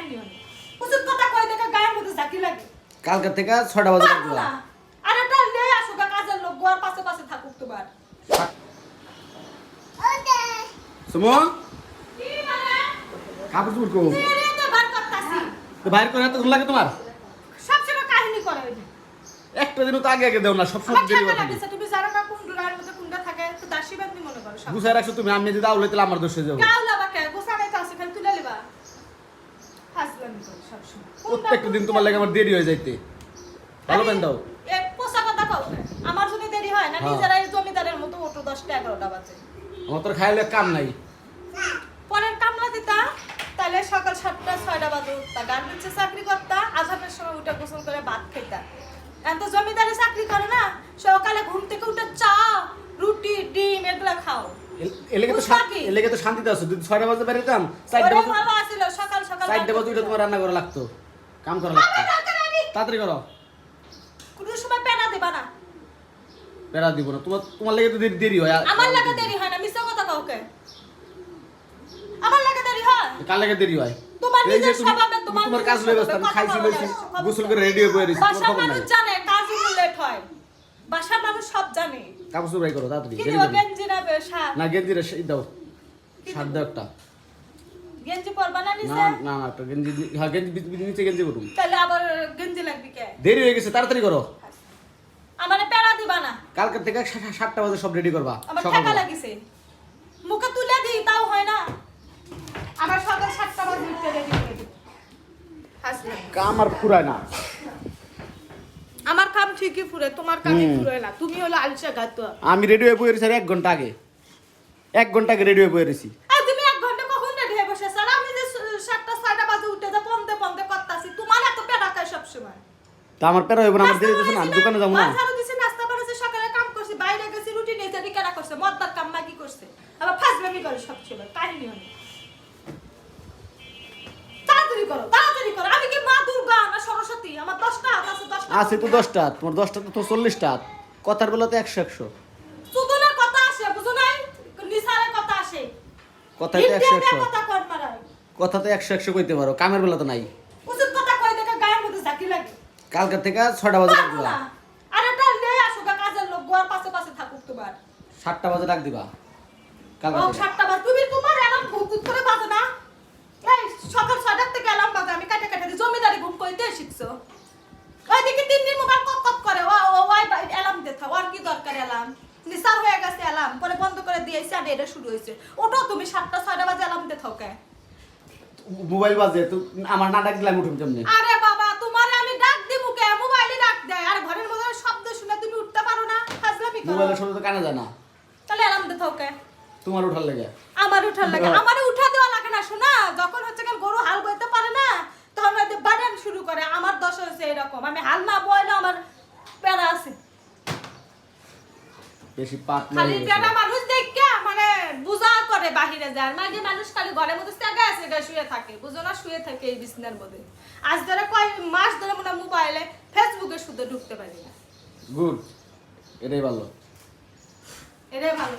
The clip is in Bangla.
কাহিনী অনেক উচিত কথা কই দেখে গায়ের মধ্যে ঝাঁকি লাগে। কালকে থেকে ছয়টা বাজে পারব না আর এটা আসো গা কাজের লোক গোয়ার পাশে পাশে থাকুক তোমার। সুমো? মানে কাপড় চুপড় কো তো বাইর করে এত লাগে তোমার? সবসময় কাহিনী করে একটা দিনও তো আগে আগে দেও না সব দেরি তুমি জানো না কোন ডুরার মধ্যে কোনটা থাকে তো দাসী বান্দি মনে করো সব। রাখছো তুমি আমি যদি আউলে তাহলে আমার দোষে যাব কাউ লাবা কে গোসা নাই তো আছে খালি তুলে লিবা হাসলামি করে সবসময় প্রত্যেকটা দিন তোমার লাগে আমার দেরি হয়ে যাইতে। ভালো পেন দাও। পোষা কথা কও। আমার যদি দেরি হয় না হ্যাঁ। নিজেরাই জমিদারের মতো ওটো দশটা এগারোটা বাজে। আমার তোর খাইলে কাম নাই। পরের কামলা দিতা তাহলে সকাল সাতটা ছয়টা বাজে উঠতা। গার্মেন্টসে চাকরি করতা আজানের সময় উঠে গোসল করে ভাত খাইতা। এখন তো জমিদারি চাকরি করে না সকালে ঘুম থেকে উঠে চা রুটি ডিম এগুলা খাও। এলেগে তো এলেগে তো শান্তিতে আছো। যদি ছয়টা বাজে বেরিতাম চারটা বাজে ভালো আছিল চারটা বাজে উঠে তোমার রান্না করা লাগতো। কাম করা লাগতো। তাড়াতাড়ি করো। কোনো সময় পেনা দেবা না। বেড়া দিব না। তোমার তোমার লেগে তো দেরি দেরি হয়। আমার লাগে দেরি হয় না মিথ্যা কথা কাউকে আমার লাগে দেরি হয়? কার লেগে দেরি হয়? তোমার নিজের স্বভাবে তোমার তোমার কাজ লয়ে ব্যস্ত আমি খাইছি লইছি গোসল করে রেডি হয়ে খবর নাই। মানুষ জানে কাজ লেট হয়। বাসার মানুষ সব জানে। কাপড় চোপড়াই করো তাড়াতাড়ি। দিবা না বে- শার্ট? না গেঞ্জি রে দাও। কি দাও একটা। গেঞ্জি পরবা না না না না একটা গেঞ্জি হ্যাঁ গেঞ্জি নিচে গেঞ্জি তাহলে আবার গেঞ্জি লাগবে কে? দেরি হয়ে গেছে তাড়াতাড়ি করো। আমারে পেড়া দিবা না। কালকে থেকে সা- সাতটা বাজে সব রেডি করবা আমার সকাল লাগিছে। মুখে তুলে দিই তাও হয় না। আবার সকাল সাতটা বাজে উঠতে রেডি করে দিই কাম আর ফুরায় না। আমার কাম ঠিকই ফুরে তোমার কামই হুম। ফুরে না। তুমি হলো আলসা গাত আমি রেডি হয়ে এক ঘণ্টা আগে। এক ঘণ্টা আগে রেডি হয়ে রয়েছি আর তুমি এক ঘণ্টা কখন রেডি হয়ে বসে স্যার আমি যে স- সাতটা ছয়টা বাজে উঠে যা পন্দে পন্দে করতাছি তোমার এত পেড়া খায় সবসময় তা আমার পেরা হইব না আমার দেরি হইতেছে না আমি দোকানে যাব না দিছি, নাস্তা সকালে কাম করছি, বাইরে গেছি, রুটি কেনা করছে, মদদার কাম মাগি করছে। আবার ফাজলামি করে সবসময়, কাহিনী অনেক। তাড়াতাড়ি করো, তাড়াতাড়ি করো। আমি কি মা দুর্গা না সরস্বতী? আমার দশটা হাত আছে, দশটা আছে তো হাত। দশটা তোমার দশটা তো চল্লিশটা কথার বেলা তো একশো একশো শুধু না কথা আসে, বুঝো নাই? নিসারে কথা আসে। কথায় তো একশো ইন্ডিয়াতে একশো কথা কর মারায়। কথা তো একশো একশো কইতে পারো কামের বেলা তো নাই উচিত কথা কই দেখে গায়ের মধ্যে ঝাঁকি লাগে। কালকে থেকে ছয়টা বাজে ডাক দিবা আর এটা নিয়ে আসো গা, কাজের লোক, গোয়ার পাশে পাশে থাকুক তোমার। সাতটা বাজে ডাক দিবা কালকে ও, থেকে সাতটা বাজে। তুমি তোমার এলাম ঘুম ঘুম করে বাজে না? এই, সকাল ছয়টার থেকে এলাম বাজে, আমি কাটে কাটে জমিদারি ঘুম কইতে শিখছো। ওইদিকে তিন দিন মোবাইল কপ কপ করে, ও, ওই এলাম দিতে, ওর কি দরকার এলাম? নিসার হয়ে গেছে এলাম, পরে বন্ধ করে দিয়েছি, আর এটা শুরু হয়েছে। ওঠো তুমি সাতটা ছয়টা বাজে এলাম থাকো কে? মোবাইল বাজে তো আমার না ডাক দিলাম উঠুন কেমনি আরে বাবা, তোমারে আমি ডাক দিবো কে? মোবাইলে ডাক দেয়। আর ঘরের মধ্যে শব্দ শুনে তুমি উঠতে পারো না? ফাজলামি করো। মোবাইলের শব্দ তো কানে যায় না। তাহলে এলাম দিতে থাকো? তোমার উঠার লেগে। আমার উঠার লাগে। হ্যাঁ। আমারে উঠা দেওয়া লাগে না শোনা। যখন হচ্ছে গেল গরু হাল বইতে পারে না তখন হয়তো বাড়ান শুরু করে। আমার দশ হয়েছে এরকম। আমি হাল না বইলে আমার প্যারা আছে। বেশি পাট খালি প্যারা। মানুষ দেখে মানে বুঝা করে বাহিরে যায়। মানে মানুষ খালি ঘরের মধ্যে জায়গা আছে এটা শুয়ে থাকে। বুঝো না শুয়ে থাকে এই বিছনার মধ্যে। আজ ধরে কয় মাস ধরে মনে মোবাইলে ফেসবুকে শুধু ঢুকতে পারি না। গুড এটাই ভালো। এটাই ভালো।